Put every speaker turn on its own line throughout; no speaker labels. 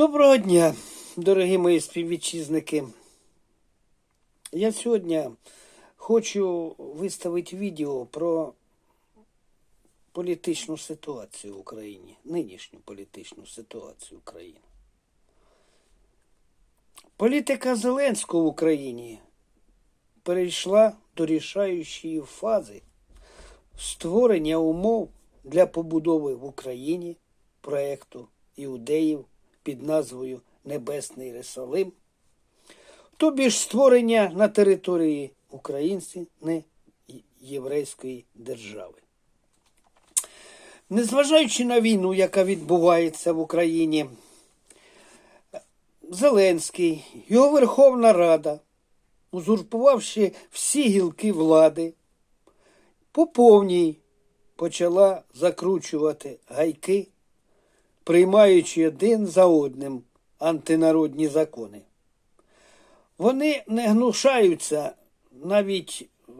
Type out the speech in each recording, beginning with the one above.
Доброго дня, дорогі мої співвітчизники. Я сьогодні хочу виставити відео про політичну ситуацію в Україні, нинішню політичну ситуацію в Україні. Політика Зеленського в Україні перейшла до рішаючої фази створення умов для побудови в Україні проєкту іудеїв під назвою Небесний Єрусалим, тобі ж створення на території української не єврейської держави. Незважаючи на війну, яка відбувається в Україні, Зеленський, його Верховна Рада, узурпувавши всі гілки влади, по повній почала закручувати гайки, приймаючи один за одним антинародні закони. Вони не гнушаються навіть е,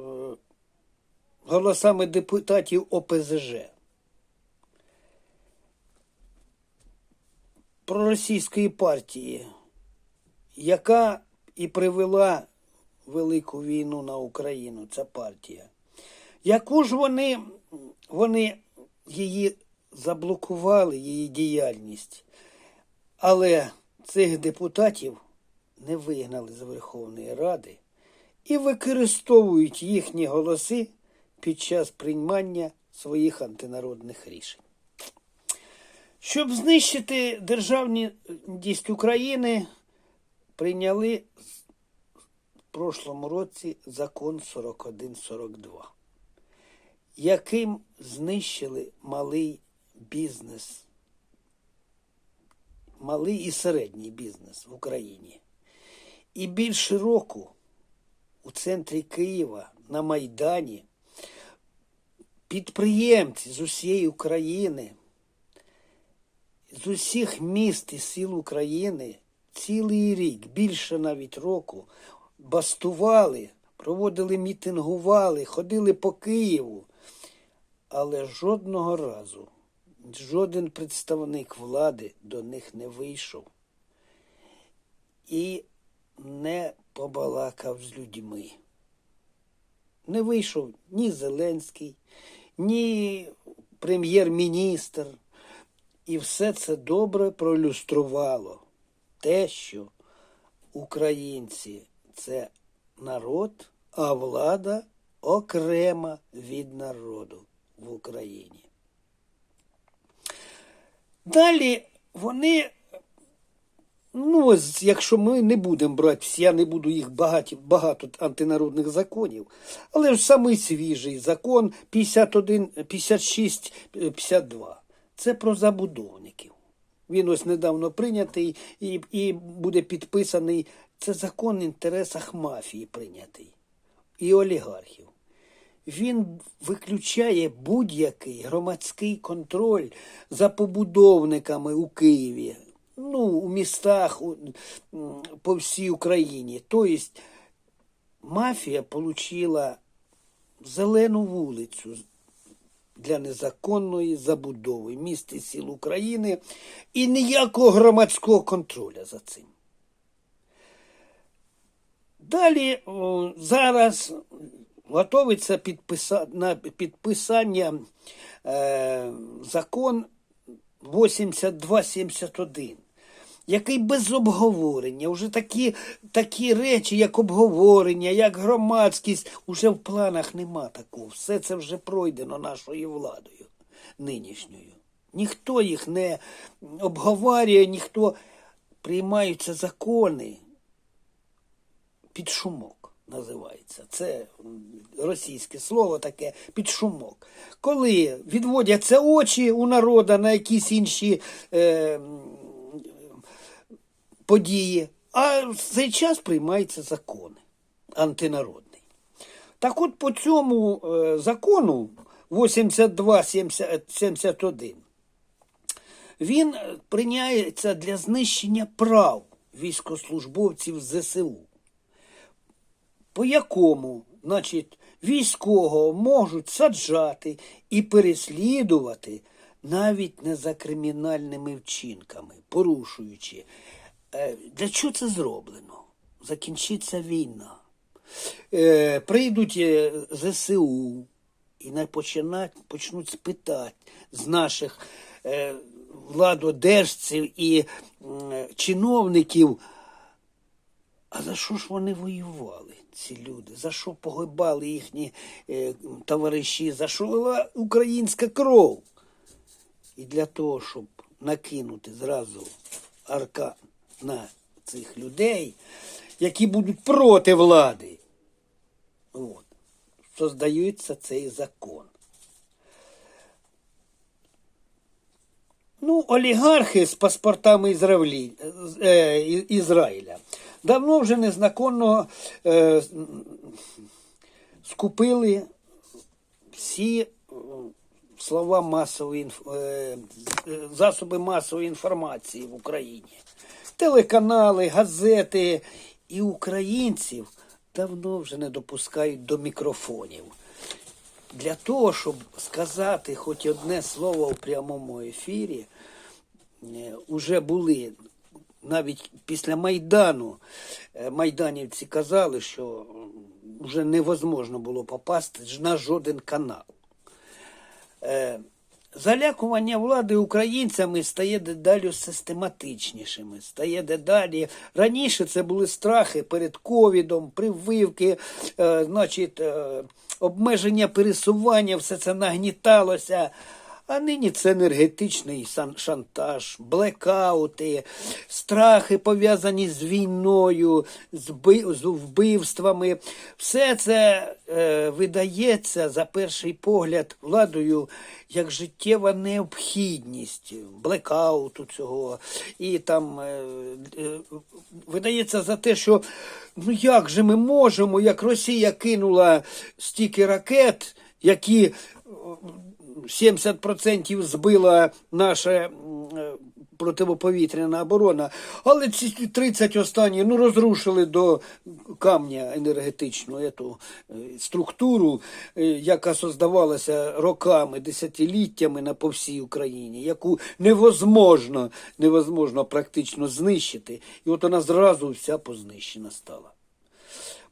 голосами депутатів ОПЗЖ. проросійської партії, яка і привела велику війну на Україну, ця партія. Яку ж вони, вони її заблокували, її діяльність, але цих депутатів не вигнали з Верховної Ради і використовують їхні голоси під час приймання своїх антинародних рішень. Щоб знищити державність України, прийняли в прошлому році закон 4142, яким знищили малий бізнес, малий і середній бізнес в Україні. І більше року у центрі Києва на Майдані підприємці з усієї України з усіх міст і сіл України цілий рік, більше навіть року, бастували, проводили мітингували, ходили по Києву. Але жодного разу жоден представник влади до них не вийшов і не побалакав з людьми. Не вийшов ні Зеленський, ні прем'єр-міністр. І все це добре проілюструвало те, що українці це народ, а влада окрема від народу в Україні. Далі вони, ну, ось, якщо ми не будемо брати всі, я не буду їх багаті, багато антинародних законів, але ж самий свіжий закон 51, 56, 52 це про забудовників. Він ось недавно прийнятий і і буде підписаний. Це закон в інтересах мафії прийнятий і олігархів. Він виключає будь-який громадський контроль за побудовниками у Києві, ну, у містах по всій Україні. Тобто мафія отримала зелену вулицю для незаконної забудови міст і сіл України і ніякого громадського контроля за цим. Далі зараз готовиться підписа... на підписання е, закон 8271 який без обговорення, вже такі такі речі, як обговорення, як громадськість, уже в планах нема такого. Все це вже пройдено нашою владою нинішньою. Ніхто їх не обговорює, ніхто приймаються закони під шумок. Називається. Це російське слово таке під шумок. Коли відводяться очі у народа на якісь інші е, події, а в цей час приймаються закони антинародний. Так от по цьому е, закону 8271 він прийняється для знищення прав військослужбовців ЗСУ, по якому, значить, військового можуть саджати і переслідувати навіть не за кримінальними вчинками, порушуючи. Е, Для чого це зроблено? Закінчиться війна. Е, Прийдуть е, ЗСУ і почнуть спитати з наших владодержців і чиновників, а за що ж вони воювали, ці люди? За що погибали їхні е, товариші? За що лила українська кров? І для того, щоб накинути зразу аркан на цих людей, які будуть проти влади, от, создається цей закон. Ну, олігархи з паспортами е, Ізраїля давно вже незаконно е, скупили всі е, слова масової інф- е, е, засоби масової інформації в Україні. Телеканали, газети і українців давно вже не допускають до мікрофонів. Для того, щоб сказати хоч одне слово у прямому ефірі, е, уже були навіть після Майдану е, майданівці казали, що вже невозможно було попасти на жоден канал. Е, Залякування влади українцями стає дедалі систематичнішими, стає дедалі. Раніше це були страхи перед ковідом, прививки, е, значить, обмеження пересування, все це нагніталося. А нині це енергетичний шантаж, блекаути, страхи пов'язані з війною, з, вбивствами. Все це е, видається за перший погляд владою як життєва необхідність блекауту цього. І там е, е, видається за те, що ну як же ми можемо, як Росія кинула стільки ракет, які 70% збила наша е, противоповітряна оборона, але ці 30 останні ну, розрушили до камня енергетичну ету, е, структуру, е, яка создавалася роками, десятиліттями на по всій Україні, яку невозможно, невозможно практично знищити. І от вона зразу вся познищена стала.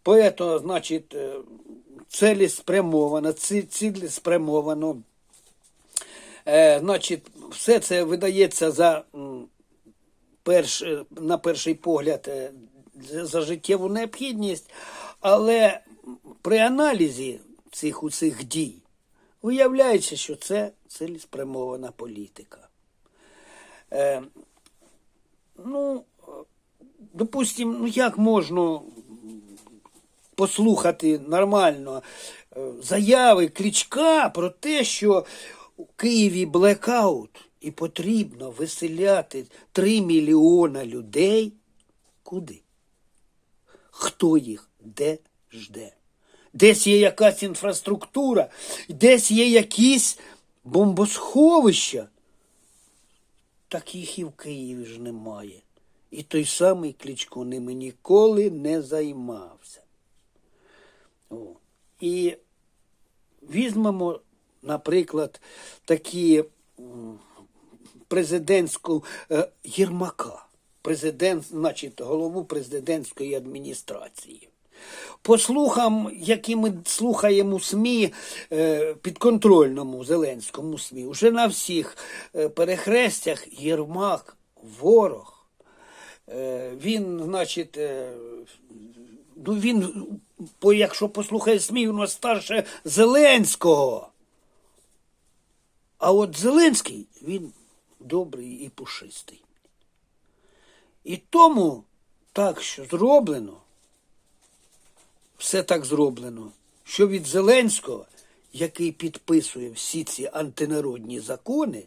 Поето, значить, цілеспрямовано, ці- цілеспрямовано. Е, значить, все це видається за перш, е, на перший погляд е, за- життєву необхідність, але при аналізі цих усіх дій виявляється, що це цілеспрямована політика. Е, ну, е, допустим, ну як можна послухати нормально заяви Кличка про те, що у Києві блекаут і потрібно виселяти 3 мільйона людей. Куди? Хто їх де жде? Десь є якась інфраструктура, десь є якісь бомбосховища. Так їх і в Києві ж немає. І той самий Кличко ними ніколи не займався. О. І візьмемо, наприклад, такі президентську е, Єрмака, президент, значить, голову президентської адміністрації. По слухам, які ми слухаємо СМІ, е, підконтрольному Зеленському СМІ, уже на всіх е, перехрестях Єрмак ворог. Він, значить, ну він, якщо послухає СМІ, він старше Зеленського. А от Зеленський, він добрий і пушистий. І тому так, що зроблено, все так зроблено, що від Зеленського, який підписує всі ці антинародні закони,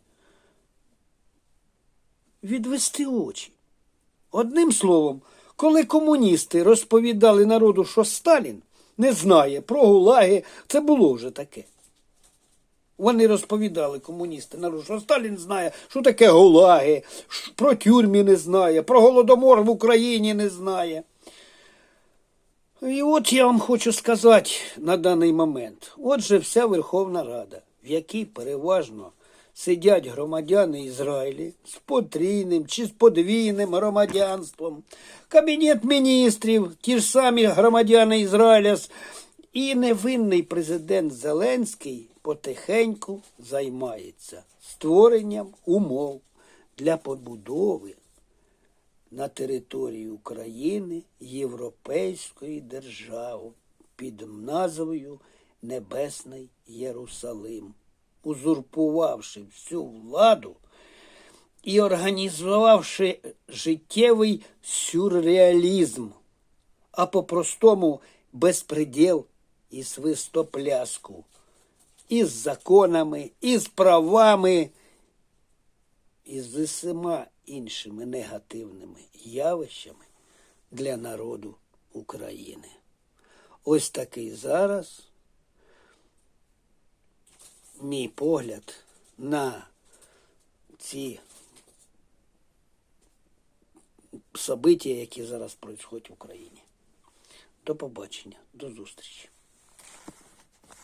відвести очі. Одним словом, коли комуністи розповідали народу, що Сталін не знає про гулаги, це було вже таке. Вони розповідали комуністи народу, що Сталін знає, що таке гулаги, про тюрмі не знає, про голодомор в Україні не знає. І от я вам хочу сказати на даний момент. Отже, вся Верховна Рада, в якій переважно сидять громадяни Ізраїлі з потрійним чи з подвійним громадянством, Кабінет міністрів, ті ж самі громадяни Ізраїля, і невинний президент Зеленський потихеньку займається створенням умов для побудови на території України європейської держави під назвою Небесний Єрусалим, узурпувавши всю владу і організувавши життєвий сюрреалізм, а по-простому безпреділ і свистопляску, із законами, із правами, і з усіма іншими негативними явищами для народу України. Ось такий зараз мій погляд на ці события, які зараз происходять в Україні. До побачення, до зустрічі.